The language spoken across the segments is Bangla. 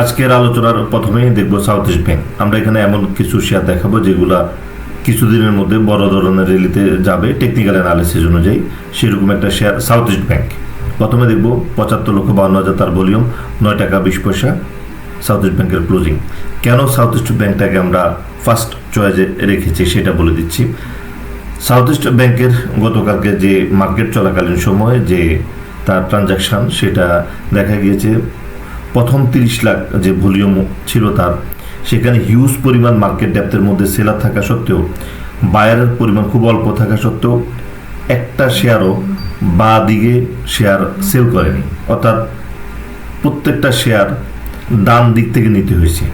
আজকের আলোচনার প্রথমেই দেখব সাউথ ইস্ট ব্যাংক আমরা এখানে এমন কিছু শেয়ার দেখাবো যেগুলা কিছুদিনের মধ্যে বড় ধরনের র্যালিতে যাবে টেকনিক্যাল অ্যানালিসিস অনুযায়ী। সেরকম একটা শেয়ার সাউথ ইস্ট ব্যাংক প্রথমে দেখব পঁচাত্তর লক্ষ বাউন্ন হাজার তার ভলিউম নয় টাকা বিশ পয়সা সাউথ ইস্ট ব্যাংকের ক্লোজিং কেন সাউথ ইস্ট ব্যাংকটাকে আমরা ফার্স্ট চয়েসে রেখেছি সেটা বলে দিচ্ছি। সাউথ ইস্ট ব্যাংকের গতকালকে যে মার্কেট চলাকালীন সময়ে যে তার ট্রানজাকশন সেটা দেখা গিয়েছে প্রথম তিরিশ লাখ যে ভলিউম ছিল তার, সেখানে হিউজ পরিমাণ মার্কেট ডেপথের মধ্যে সেলার থাকা সত্ত্বেও বায়ারের পরিমাণ খুব অল্প থাকা সত্ত্বেও, একটা শেয়ারও বা দিকে শেয়ার সেল করেনি। অর্থাৎ প্রত্যেকটা শেয়ার ডান দিক থেকে নিতে হয়েছে।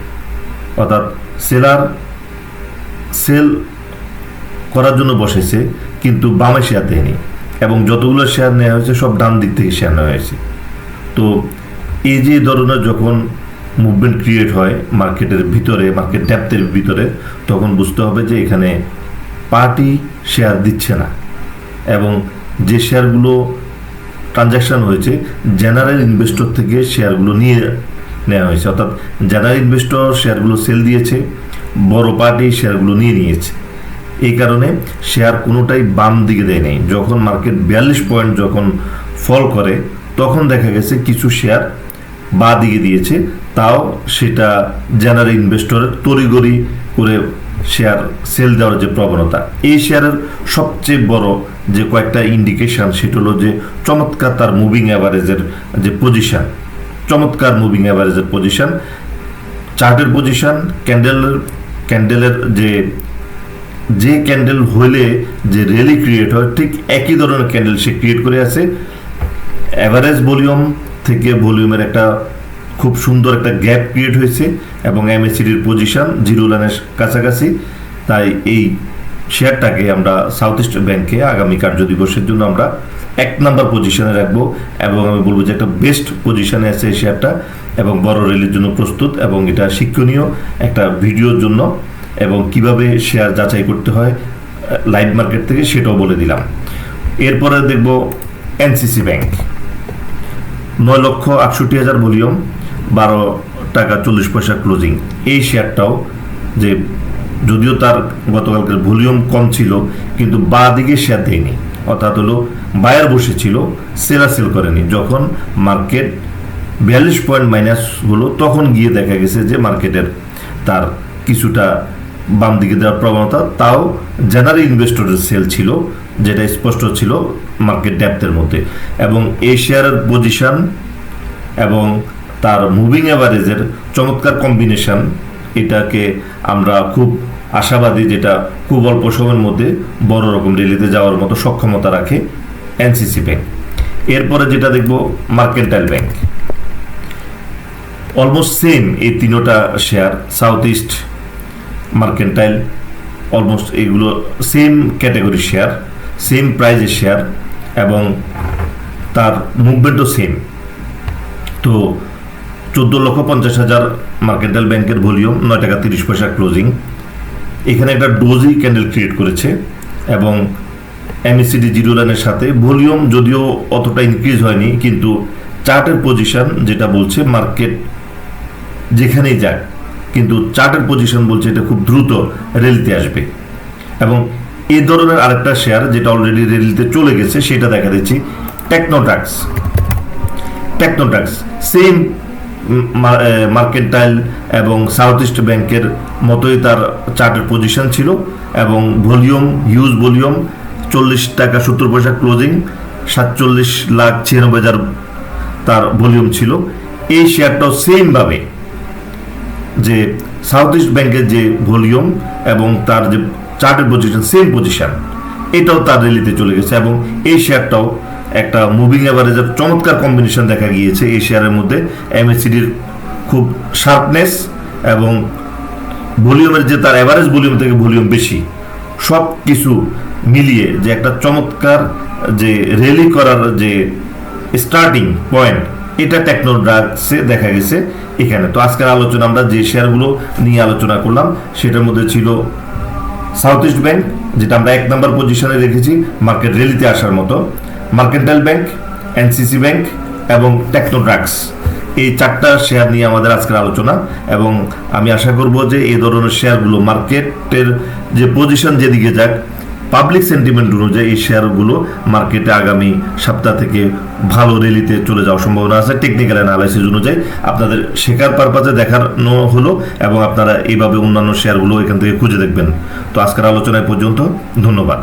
অর্থাৎ সেলার সেল করার জন্য বসেছে, কিন্তু বামে শেয়ার দেয়নি। এবং যতগুলো শেয়ার নেওয়া হয়েছে, সব ডান দিক থেকে শেয়ার নেওয়া হয়েছে। তো এই যে ধরনের যখন মুভমেন্ট ক্রিয়েট হয় মার্কেটের ভিতরে মার্কেট ড্যাপথের ভিতরে, তখন বুঝতে হবে যে এখানে পার্টি শেয়ার দিচ্ছে না। এবং যে শেয়ারগুলো ট্রানজ্যাকশন হয়েছে জেনারেল ইনভেস্টর থেকে শেয়ারগুলো নিয়ে নেওয়া হয়েছে। অর্থাৎ জেনারেল ইনভেস্টর শেয়ারগুলো সেল দিয়েছে, বড় পার্টি শেয়ারগুলো নিয়ে নিয়েছে। এই কারণে শেয়ার কোনোটাই বাম দিকে দেয় নাই। যখন মার্কেট বিয়াল্লিশ পয়েন্ট যখন ফল করে, তখন দেখা গেছে কিছু শেয়ার বা দিকে দিয়েছে, তাও সেটা জেনারেল ইনভেস্টরের তড়িগড়ি করে শেয়ার সেল দেওয়ার যে প্রবণতা। এই শেয়ারের সবচেয়ে বড় যে কয়েকটা ইন্ডিকেশন সেটা হলো যে চমৎকার তার মুভিং অ্যাভারেজের যে পজিশন চমৎকার মুভিং অ্যাভারেজের পজিশন চার্টের পজিশন ক্যান্ডেলের ক্যান্ডেলের যে যে ক্যান্ডেল হইলে যে রেলি ক্রিয়েট হয়, ঠিক একই ধরনের ক্যান্ডেল সে ক্রিয়েট করে আছে। অ্যাভারেজ ভলিউম থেকে ভলিউমের একটা খুব সুন্দর একটা গ্যাপ ক্রিয়েট হয়েছে এবং এমএসিডির পজিশন জিরো লাইনের কাছাকাছি। তাই এই শেয়ারটাকে আমরা সাউথ ইস্ট ব্যাংকে আগামী কার্য দিবসের জন্য আমরা এক নাম্বার পজিশনে রাখব এবং আমি বলব যে একটা বেস্ট পজিশনে আছে এই শেয়ারটা এবং বড় রেলির জন্য প্রস্তুত এবং এটা শিক্ষণীয় একটা ভিডিওর জন্য এবং কীভাবে শেয়ার যাচাই করতে হয় লাইভ মার্কেট থেকে সেটাও বলে দিলাম। এরপরে দেখব এনসিসি ব্যাংক নয় লক্ষ আটষট্টি হাজার ভলিউম, বারো টাকা চল্লিশ পয়সা ক্লোজিং। এই শেয়ারটাও যে যদিও তার গতকালকের ভলিউম কম ছিল, কিন্তু বা দিকে শেয়ার দেয়নি। অর্থাৎ হলো বায়ার বসেছিল সেলা সেল করেনি। যখন মার্কেট বিয়াল্লিশ পয়েন্ট মাইনাস হলো, তখন গিয়ে দেখা গেছে যে মার্কেটের তার কিছুটা বাম দিকে দেওয়ার প্রবণতা, তাও জেনারেল ইনভেস্টরের সেল ছিল, যেটা স্পষ্ট ছিল মার্কেট ডেপথের মধ্যে। এবং এই শেয়ারের পজিশন এবং তার মুভিং অ্যাভারেজের চমৎকার কম্বিনেশন এটাকে আমরা খুব আশাবাদী যেটা খুব অল্প সময়ের মধ্যে বড় রকম রেলিতে যাওয়ার মতো সক্ষমতা রাখে এনসিসি ব্যাংক এরপরে যেটা দেখব মার্কেন্টাইল ব্যাংক অলমোস্ট সেম এই তিনোটা share south east mercantile almost এগুলো সেম ক্যাটাগরি শেয়ার সেম প্রাইজের শেয়ার এবং তার মুভমেন্টও সেম তো চোদ্দ লক্ষ পঞ্চাশ হাজার মার্কেন্টাইল ব্যাংকের ভলিউম, নয় টাকা তিরিশ পয়সা ক্লোজিং এখানে একটা ডোজি ক্যান্ডেল ক্রিয়েট করেছে এবং এমএসিডি জিরো লাইনের সাথে ভলিউম যদিও অতটা ইনক্রিজ হয়নি, কিন্তু চার্টের পজিশন যেটা বলছে মার্কেট যেখানেই যাক কিন্তু চার্টের পজিশন বলছে এটা খুব দ্রুত রেলিতে আসবে। এবং এই ধরনের আরেকটা শেয়ার যেটা অলরেডি রেলিতে চলে গেছে, সেটা দেখা দিচ্ছি টেকনোড্রাক্স টেকনোড্রাক্স সেম মার্কেন্টাইল এবং সাউথ ইস্ট ব্যাংকের মতোই তার চার্টের পজিশন ছিল এবং ভলিউম হিউজ ভলিউম, চল্লিশ টাকা সত্তর পয়সা ক্লোজিং সাতচল্লিশ লাখ ছিয়ানব্বই হাজার তার ভলিউম ছিল। এই শেয়ারটাও সেমভাবে যে সাউথ ইস্ট ব্যাংকের যে ভলিউম এবং তার যে চার্টের পজিশন সেম পজিশন এটাও তার রেলিতে চলে গেছে এবং এই শেয়ারটাও একটা মুভিং অ্যাভারেজের চমৎকার কম্বিনেশন দেখা গিয়েছে এই শেয়ারের মধ্যে। এমএসিডির খুব শার্পনেস এবং ভলিউমের যে তার অ্যাভারেজ ভলিউম থেকে ভলিউম বেশি সব কিছু মিলিয়ে যে একটা চমৎকার যে রেলি করার যে স্টার্টিং পয়েন্ট এটা টেকনোড্রাগসে দেখা গেছে এখানে। তো আজকের আলোচনা আমরা যে শেয়ারগুলো নিয়ে আলোচনা করলাম, সেটার মধ্যে ছিল সাউথ ইস্ট ব্যাংক যেটা আমরা এক নম্বর পজিশনে রেখেছি মার্কেট রেলিতে আসার মতো। মার্কেন্টাইল ব্যাংক এনসিসি ব্যাংক এবং টেকনোড্রাগস এই চারটা শেয়ার নিয়ে আমাদের আজকের আলোচনা এবং আমি আশা করব যে এই ধরনের শেয়ারগুলো মার্কেটের যে পজিশন যেদিকে যাক পাবলিক সেন্টিমেন্ট অনুযায়ী এই শেয়ারগুলো মার্কেটে আগামী সপ্তাহ থেকে ভালো রেলিতে চলে যাওয়ার সম্ভাবনা আছে। টেকনিক্যাল অ্যানালাইসিস অনুযায়ী আপনাদের শেখার পারপাজে দেখানো হলো এবং আপনারা এইভাবে অন্যান্য শেয়ারগুলো এখান থেকে খুঁজে দেখবেন। তো আজকের আলোচনায় পর্যন্ত ধন্যবাদ।